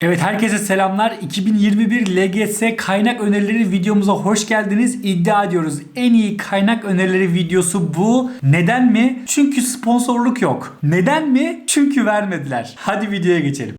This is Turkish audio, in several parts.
Evet herkese selamlar. 2021 LGS kaynak önerileri videomuza hoş geldiniz. İddia ediyoruz en iyi kaynak önerileri videosu bu. Neden mi? Çünkü sponsorluk yok. Neden mi? Çünkü vermediler. Hadi videoya geçelim.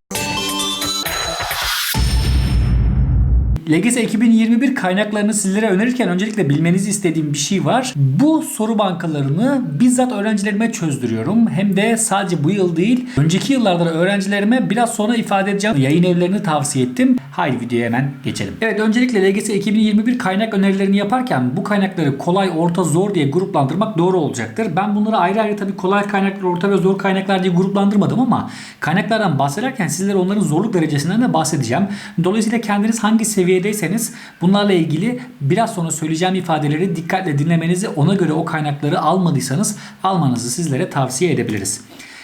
LGS 2021 kaynaklarını sizlere önerirken öncelikle bilmenizi istediğim bir şey var. Bu soru bankalarını bizzat öğrencilerime çözdürüyorum. Hem de sadece bu yıl değil, önceki yıllarda da öğrencilerime biraz sonra ifade edeceğim yayın evlerini tavsiye ettim. Haydi videoya hemen geçelim. Evet öncelikle LGS 2021 kaynak önerilerini yaparken bu kaynakları kolay, orta, zor diye gruplandırmak doğru olacaktır. Ben bunları ayrı ayrı tabii kolay kaynaklar, orta ve zor kaynaklar diye gruplandırmadım ama kaynaklardan bahsederken sizlere onların zorluk derecesinden de bahsedeceğim. Dolayısıyla kendiniz hangi seviyedeyseniz bunlarla ilgili biraz sonra söyleyeceğim ifadeleri dikkatle dinlemenizi ona göre o kaynakları almadıysanız almanızı sizlere tavsiye edebiliriz.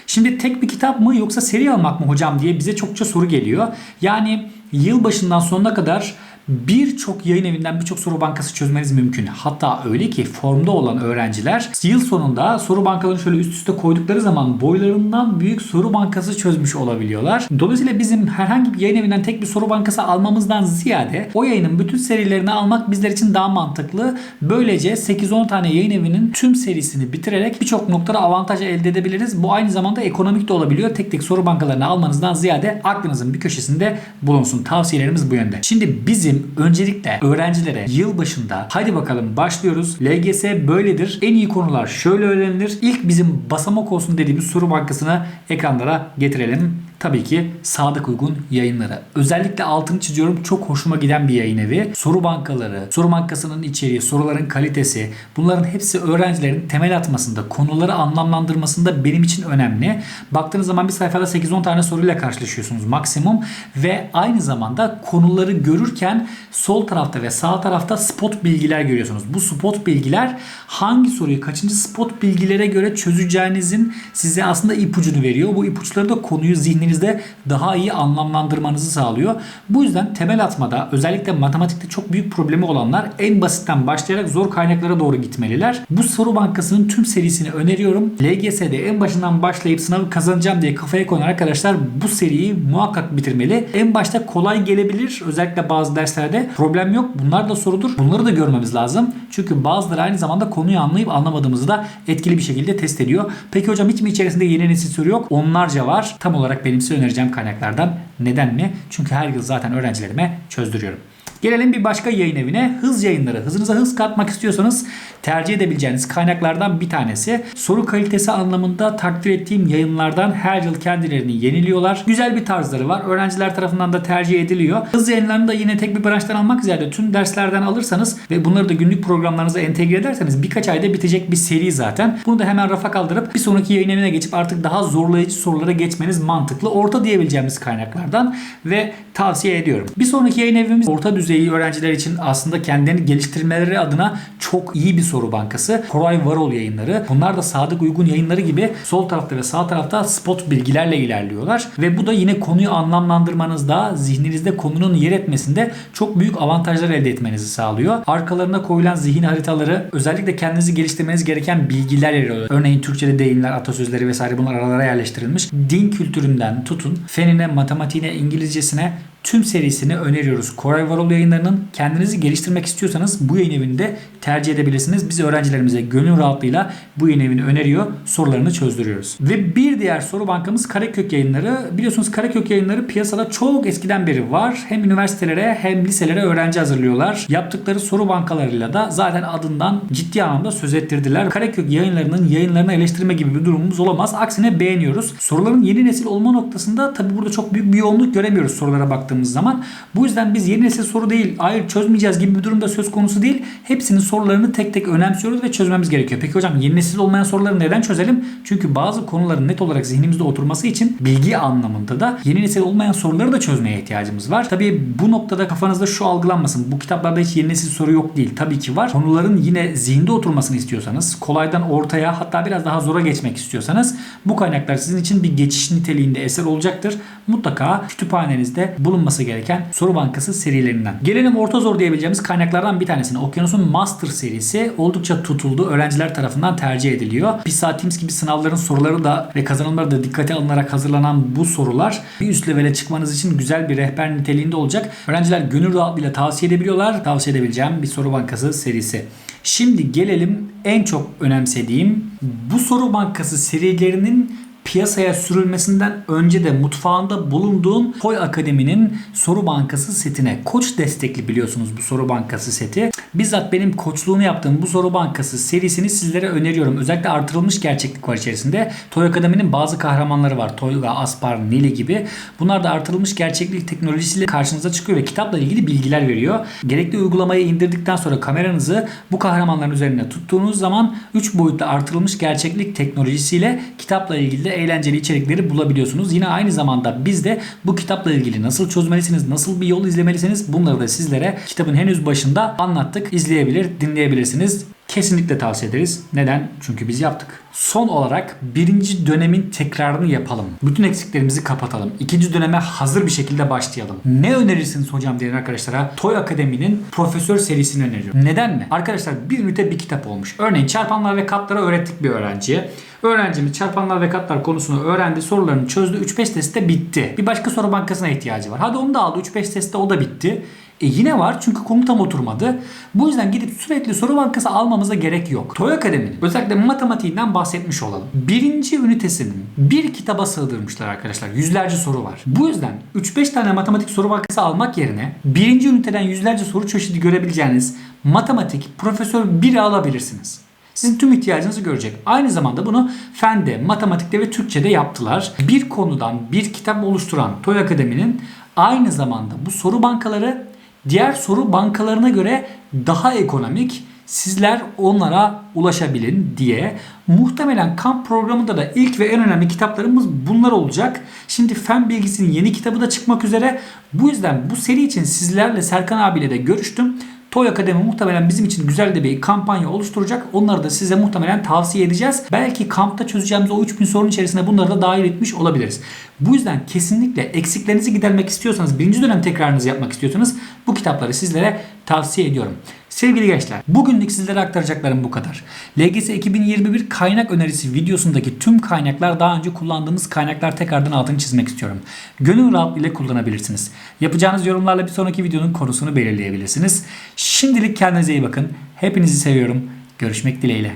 Şimdi tek bir kitap mı yoksa seri almak mı hocam diye bize çokça soru geliyor. Yani yılbaşından sonuna kadar birçok yayın evinden birçok soru bankası çözmeniz mümkün. Hatta öyle ki formda olan öğrenciler yıl sonunda soru bankalarını şöyle üst üste koydukları zaman boylarından büyük soru bankası çözmüş olabiliyorlar. Dolayısıyla bizim herhangi bir yayın evinden tek bir soru bankası almamızdan ziyade o yayının bütün serilerini almak bizler için daha mantıklı. Böylece 8-10 tane yayın evinin tüm serisini bitirerek birçok noktada avantaj elde edebiliriz. Bu aynı zamanda ekonomik de olabiliyor. Tek tek soru bankalarını almanızdan ziyade aklınızın bir köşesinde bulunsun. Tavsiyelerimiz bu yönde. Şimdi bizim öncelikle öğrencilere yıl başında hadi bakalım başlıyoruz. LGS böyledir. En iyi konular şöyle öğrenilir. İlk bizim basamak olsun dediğimiz soru bankasını ekranlara getirelim. Tabii ki Sadık Uygun yayınları. Özellikle altını çiziyorum çok hoşuma giden bir yayın evi. Soru bankaları, soru bankasının içeriği, soruların kalitesi bunların hepsi öğrencilerin temel atmasında, konuları anlamlandırmasında benim için önemli. Baktığınız zaman bir sayfada 8-10 tane soruyla karşılaşıyorsunuz maksimum ve aynı zamanda konuları görürken sol tarafta ve sağ tarafta spot bilgiler görüyorsunuz. Bu spot bilgiler hangi soruyu kaçıncı spot bilgilere göre çözeceğinizin size aslında ipucunu veriyor. Bu ipuçları da konuyu zihninizde daha iyi anlamlandırmanızı sağlıyor. Bu yüzden temel atmada özellikle matematikte çok büyük problemi olanlar en basitten başlayarak zor kaynaklara doğru gitmeliler. Bu soru bankasının tüm serisini öneriyorum. LGS'de en başından başlayıp sınavı kazanacağım diye kafaya koyan arkadaşlar bu seriyi muhakkak bitirmeli. En başta kolay gelebilir. Özellikle bazı derslerde problem yok. Bunlar da sorudur. Bunları da görmemiz lazım. Çünkü bazıları aynı zamanda konuyu anlayıp anlamadığımızı da etkili bir şekilde test ediyor. Peki hocam hiç mi içerisinde yeni nesil soru yok? Onlarca var. Tam olarak benim size önereceğim kaynaklardan. Neden mi? Çünkü her yıl zaten öğrencilerime çözdürüyorum. Gelelim bir başka yayın evine. Hız yayınları. Hızınıza hız katmak istiyorsanız tercih edebileceğiniz kaynaklardan bir tanesi. Soru kalitesi anlamında takdir ettiğim yayınlardan her yıl kendilerini yeniliyorlar. Güzel bir tarzları var. Öğrenciler tarafından da tercih ediliyor. Hız yayınlarını da yine tek bir branştan almak ziyade tüm derslerden alırsanız ve bunları da günlük programlarınıza entegre ederseniz birkaç ayda bitecek bir seri zaten. Bunu da hemen rafa kaldırıp bir sonraki yayın evine geçip artık daha zorlayıcı sorulara geçmeniz mantıklı. Orta diyebileceğimiz kaynaklardan ve tavsiye ediyorum. Bir sonraki yayın evimiz orta düzeyi öğrenciler için aslında kendilerini geliştirmeleri adına çok iyi bir soru bankası. Koray Varol yayınları. Bunlar da Sadık Uygun yayınları gibi sol tarafta ve sağ tarafta spot bilgilerle ilerliyorlar. Ve bu da yine konuyu anlamlandırmanızda, zihninizde konunun yer etmesinde çok büyük avantajlar elde etmenizi sağlıyor. Arkalarına koyulan zihin haritaları özellikle kendinizi geliştirmeniz gereken bilgiler yer alıyor. Örneğin Türkçe'de deyimler, atasözleri vesaire bunlar aralara yerleştirilmiş. Din kültüründen tutun, fenine, matematiğine, İngilizcesine tüm serisini öneriyoruz. Koray Varol yayınlarının kendinizi geliştirmek istiyorsanız bu yayın evini tercih edebilirsiniz. Biz öğrencilerimize gönül rahatlığıyla bu yayın evini öneriyor. Sorularını çözdürüyoruz. Ve bir diğer soru bankamız Karakök yayınları. Biliyorsunuz Karakök yayınları piyasada çok eskiden beri var. Hem üniversitelere hem liselere öğrenci hazırlıyorlar. Yaptıkları soru bankalarıyla da zaten adından ciddi anlamda söz ettirdiler. Karakök yayınlarının yayınlarını eleştirme gibi bir durumumuz olamaz. Aksine beğeniyoruz. Soruların yeni nesil olma noktasında tabi burada çok büyük bir yoğunluk göremiyoruz sorulara baktığımız zaman. Bu yüzden biz yeni nesil soru değil, hayır çözmeyeceğiz gibi bir durumda söz konusu değil. Hepsinin sorularını tek tek önemsiyoruz ve çözmemiz gerekiyor. Peki hocam yeni nesil olmayan soruları neden çözelim? Çünkü bazı konuların net olarak zihnimizde oturması için bilgi anlamında da yeni nesil olmayan soruları da çözmeye ihtiyacımız var. Tabii bu noktada kafanızda şu algılanmasın. Bu kitaplarda hiç yeni nesil soru yok değil. Tabii ki var. Konuların yine zihinde oturmasını istiyorsanız, kolaydan ortaya hatta biraz daha zora geçmek istiyorsanız bu kaynaklar sizin için bir geçiş niteliğinde eser olacaktır. Mutlaka kütüphanenizde bulunması okunması gereken soru bankası serilerinden. Gelelim orta zor diyebileceğimiz kaynaklardan bir tanesine. Okyanus'un Master serisi oldukça tutuldu. Öğrenciler tarafından tercih ediliyor. PISA Teams gibi sınavların soruları da ve kazanımları da dikkate alınarak hazırlanan bu sorular bir üst levele çıkmanız için güzel bir rehber niteliğinde olacak. Öğrenciler gönül rahatlığıyla tavsiye edebiliyorlar. Tavsiye edebileceğim bir soru bankası serisi. Şimdi gelelim en çok önemsediğim bu soru bankası serilerinin piyasaya sürülmesinden önce de mutfağında bulunduğum Toy Akademi'nin soru bankası setine. Koç destekli biliyorsunuz bu soru bankası seti. Bizzat benim koçluğunu yaptığım bu soru bankası serisini sizlere öneriyorum. Özellikle artırılmış gerçeklik var içerisinde. Toy Akademi'nin bazı kahramanları var. Toyga, Aspar, Nili gibi. Bunlar da artırılmış gerçeklik teknolojisiyle karşınıza çıkıyor ve kitapla ilgili bilgiler veriyor. Gerekli uygulamayı indirdikten sonra kameranızı bu kahramanların üzerine tuttuğunuz zaman 3 boyutlu artırılmış gerçeklik teknolojisiyle kitapla ilgili de eğlenceli içerikleri bulabiliyorsunuz. Yine aynı zamanda biz de bu kitapla ilgili nasıl çözmelisiniz, nasıl bir yol izlemelisiniz bunları da sizlere kitabın henüz başında anlattık. İzleyebilir, dinleyebilirsiniz. Kesinlikle tavsiye ederiz. Neden? Çünkü biz yaptık. Son olarak birinci dönemin tekrarını yapalım. Bütün eksiklerimizi kapatalım. İkinci döneme hazır bir şekilde başlayalım. Ne önerirsiniz hocam diyen arkadaşlara Toy Akademi'nin profesör serisini öneriyorum. Neden mi? Arkadaşlar bir ünite bir kitap olmuş. Örneğin çarpanlar ve katları öğrettik bir öğrenciye. Öğrencimiz çarpanlar ve katlar konusunu öğrendi, sorularını çözdü. 3-5 testte bitti. Bir başka soru bankasına ihtiyacı var. Hadi onu da aldı. 3-5 testte o da bitti. E yine var çünkü konu tam oturmadı. Bu yüzden gidip sürekli soru bankası almamıza gerek yok. Toy Akademi'nin özellikle matematiğinden bahsetmiş olalım. Birinci ünitesinin bir kitaba sığdırmışlar arkadaşlar. Yüzlerce soru var. Bu yüzden 3-5 tane matematik soru bankası almak yerine birinci üniteden yüzlerce soru çeşidi görebileceğiniz matematik profesör 1'i alabilirsiniz. Sizin tüm ihtiyacınızı görecek. Aynı zamanda bunu fende, matematikte ve Türkçe'de yaptılar. Bir konudan bir kitap oluşturan Toy Akademi'nin aynı zamanda bu soru bankaları diğer soru bankalarına göre daha ekonomik. Sizler onlara ulaşabilin diye. Muhtemelen kamp programında da ilk ve en önemli kitaplarımız bunlar olacak. Şimdi fen bilgisinin yeni kitabı da çıkmak üzere. Bu yüzden bu seri için sizlerle Serkan abiyle de görüştüm. Toy Akademi muhtemelen bizim için güzel de bir kampanya oluşturacak. Onları da size muhtemelen tavsiye edeceğiz. Belki kampta çözeceğimiz o 3000 sorun içerisine bunları da dahil etmiş olabiliriz. Bu yüzden kesinlikle eksiklerinizi gidermek istiyorsanız, birinci dönem tekrarınızı yapmak istiyorsanız bu kitapları sizlere tavsiye ediyorum. Sevgili gençler, bugünlük sizlere aktaracaklarım bu kadar. LGS 2021 kaynak önerisi videosundaki tüm kaynaklar daha önce kullandığımız kaynaklar tekrardan altını çizmek istiyorum. Gönül rahatlığıyla kullanabilirsiniz. Yapacağınız yorumlarla bir sonraki videonun konusunu belirleyebilirsiniz. Şimdilik kendinize iyi bakın. Hepinizi seviyorum. Görüşmek dileğiyle.